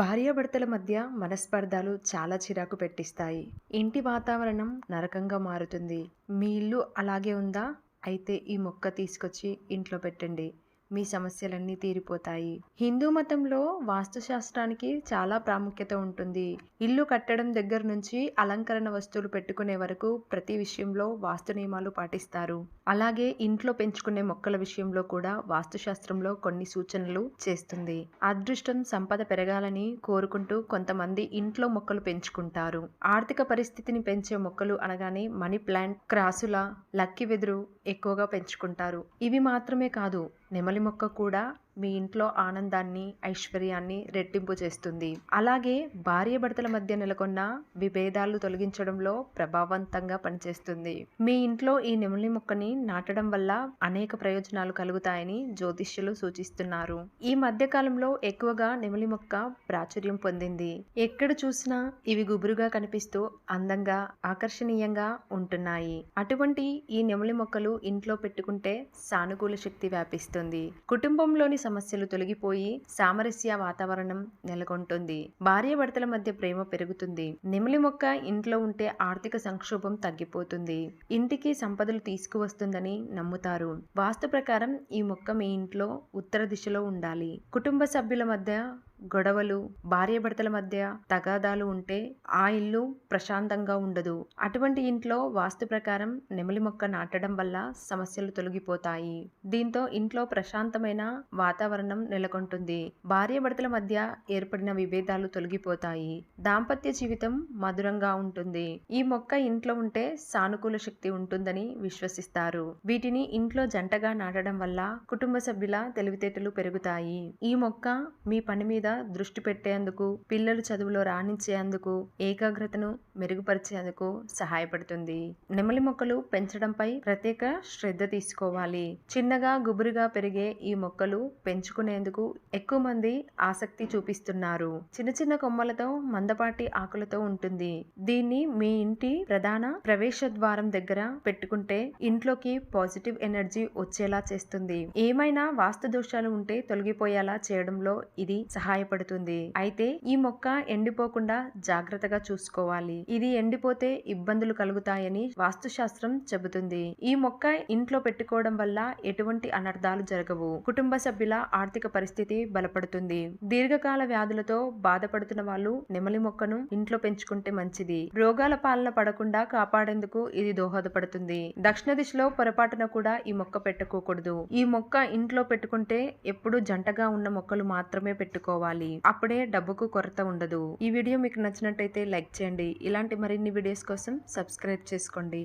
భార్యాభర్తల మధ్య మనస్పర్ధాలు చాలా చిరాకు పెట్టిస్తాయి. ఇంటి వాతావరణం నరకంగా మారుతుంది. మీ ఇల్లు అలాగే ఉందా? అయితే ఈ మొక్క తీసుకొచ్చి ఇంట్లో పెట్టండి. మీ సమస్యలన్నీ తీరిపోతాయి. హిందూ మతంలో వాస్తుశాస్త్రానికి చాలా ప్రాముఖ్యత ఉంటుంది. ఇల్లు కట్టడం దగ్గర నుంచి అలంకరణ వస్తువులు పెట్టుకునే వరకు ప్రతి విషయంలో వాస్తు నియమాలు పాటిస్తారు. అలాగే ఇంట్లో పెంచుకునే మొక్కల విషయంలో కూడా వాస్తుశాస్త్రంలో కొన్ని సూచనలు చేస్తుంది. అదృష్టం సంపద పెరగాలని కోరుకుంటూ కొంతమంది ఇంట్లో మొక్కలు పెంచుకుంటారు. ఆర్థిక పరిస్థితిని పెంచే మొక్కలు అనగానే మనీ ప్లాంట్ క్రాసుల లక్కీ వెదురు ఎక్కువగా పెంచుకుంటారు. ఇవి మాత్రమే కాదు నెమలి మొక్క కూడా మీ ఇంట్లో ఆనందాన్ని ఐశ్వర్యాన్ని రెట్టింపు చేస్తుంది. అలాగే భార్య భర్తల మధ్య నెలకొన్న విభేదాలు తొలగించడంలో ప్రభావవంతంగా పనిచేస్తుంది. మీ ఇంట్లో ఈ నెమలి మొక్కని నాటడం వల్ల అనేక ప్రయోజనాలు కలుగుతాయని జ్యోతిష్యులు సూచిస్తున్నారు. ఈ మధ్య కాలంలో ఎక్కువగా నెమలి మొక్క ప్రాచుర్యం పొందింది. ఎక్కడ చూసినా ఇవి గుబురుగా కనిపిస్తూ అందంగా ఆకర్షణీయంగా ఉంటున్నాయి. అటువంటి ఈ నెమలి మొక్కలు ఇంట్లో పెట్టుకుంటే సానుకూల శక్తి వ్యాపిస్తుంది. కుటుంబంలోని సమస్యలు తొలగిపోయి సామరస్య వాతావరణం నెలకొంటుంది. భార్యాభర్తల మధ్య ప్రేమ పెరుగుతుంది. నెమలి మొక్క ఇంట్లో ఉంటే ఆర్థిక సంక్షోభం తగ్గిపోతుంది. ఇంటికి సంపదలు తీసుకువస్తుందని నమ్ముతారు. వాస్తు ప్రకారం ఈ మొక్క మీ ఇంట్లో ఉత్తర దిశలో ఉండాలి. కుటుంబ సభ్యుల మధ్య గొడవలు భార్యాభర్తల మధ్య తగాదాలు ఉంటే ఆ ఇల్లు ప్రశాంతంగా ఉండదు. అటువంటి ఇంట్లో వాస్తు ప్రకారం నెమలి మొక్క నాటడం వల్ల సమస్యలు తొలగిపోతాయి. దీంతో ఇంట్లో ప్రశాంతమైన వాతావరణం నెలకొంటుంది. భార్యాభర్తల మధ్య ఏర్పడిన విభేదాలు తొలగిపోతాయి. దాంపత్య జీవితం మధురంగా ఉంటుంది. ఈ మొక్క ఇంట్లో ఉంటే సానుకూల శక్తి ఉంటుందని విశ్వసిస్తారు. వీటిని ఇంట్లో జంటగా నాటడం వల్ల కుటుంబ సభ్యుల తెలివితేటలు పెరుగుతాయి. ఈ మొక్క మీ పని మీద దృష్టి పెట్టేందుకు పిల్లలు చదువులో రాణించేందుకు ఏకాగ్రతను మెరుగుపరిచేందుకు సహాయపడుతుంది. నెమలి మొక్కలు పెంచడంపై ప్రత్యేక శ్రద్ధ తీసుకోవాలి. చిన్నగా గుబురుగా పెరిగే ఈ మొక్కలు పెంచుకునేందుకు ఎక్కువ మంది ఆసక్తి చూపిస్తున్నారు. చిన్న చిన్న కొమ్మలతో మందపాటి ఆకులతో ఉంటుంది. దీన్ని మీ ఇంటి ప్రధాన ప్రవేశ ద్వారం దగ్గర పెట్టుకుంటే ఇంట్లోకి పాజిటివ్ ఎనర్జీ వచ్చేలా చేస్తుంది. ఏమైనా వాస్తు దోషాలు ఉంటే తొలగిపోయేలా చేయడంలో ఇది సహాయపడుతుంది అయితే ఈ మొక్క ఎండిపోకుండా జాగ్రత్తగా చూసుకోవాలి. ఇది ఎండిపోతే ఇబ్బందులు కలుగుతాయని వాస్తుశాస్త్రం చెబుతుంది. ఈ మొక్క ఇంట్లో పెట్టుకోవడం వల్ల ఎటువంటి అనర్థాలు జరగవు. కుటుంబ సభ్యుల ఆర్థిక పరిస్థితి బలపడుతుంది. దీర్ఘకాల వ్యాధులతో బాధపడుతున్న వాళ్ళు నెమలి మొక్కను ఇంట్లో పెంచుకుంటే మంచిది. రోగాల పాలన పడకుండా కాపాడేందుకు ఇది దోహదపడుతుంది. దక్షిణ దిశలో పొరపాటున కూడా ఈ మొక్క పెట్టుకోకూడదు. ఈ మొక్క ఇంట్లో పెట్టుకుంటే ఎప్పుడు జంటగా ఉన్న మొక్కలు మాత్రమే పెట్టుకోవాలి. అప్పుడే డబ్బుకు కొరత ఉండదు. ఈ వీడియో మీకు నచ్చినట్టయితే లైక్ చేయండి. ఇలాంటి మరిన్ని వీడియోస్ కోసం సబ్స్క్రైబ్ చేసుకోండి.